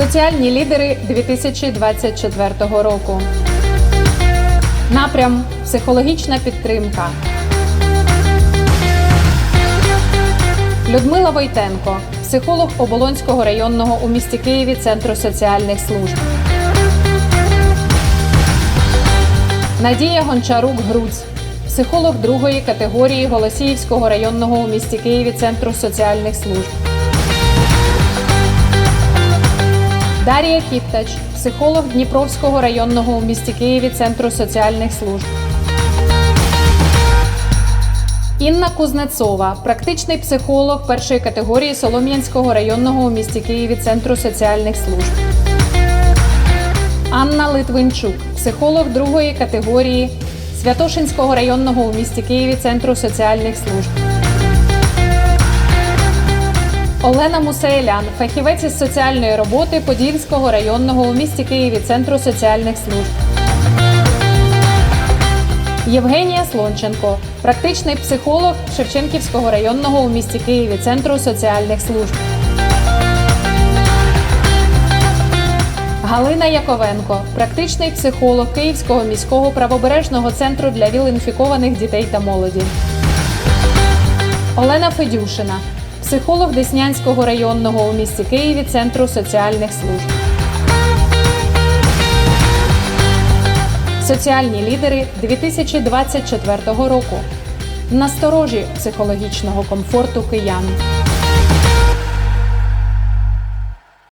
Соціальні лідери 2024 року. Напрям психологічна підтримка. Людмила Войтенко, психолог Оболонського районного у місті Києві Центру соціальних служб. Надія Гончарук Груць, психолог другої категорії Голосіївського районного у місті Києві Центру соціальних служб. Дар'я Кіптач, психолог Дніпровського районного у місті Києві Центру соціальних служб. Інна Кузнецова, практичний психолог першої категорії Солом'янського районного у місті Києві Центру соціальних служб. Анна Литвинчук, психолог другої категорії Святошинського районного у місті Києві Центру соціальних служб. Олена Мусеєлян, фахівець із соціальної роботи Подільського районного у місті Києві Центру соціальних служб. Євгенія Слонченко, практичний психолог Шевченківського районного у місті Києві Центру соціальних служб. Галина Яковенко, практичний психолог Київського міського правобережного центру для віл-інфікованих дітей та молоді. Олена Федюшина, психолог Деснянського районного у місті Києві Центру соціальних служб. Соціальні лідери 2024 року. Насторожі психологічного комфорту киян.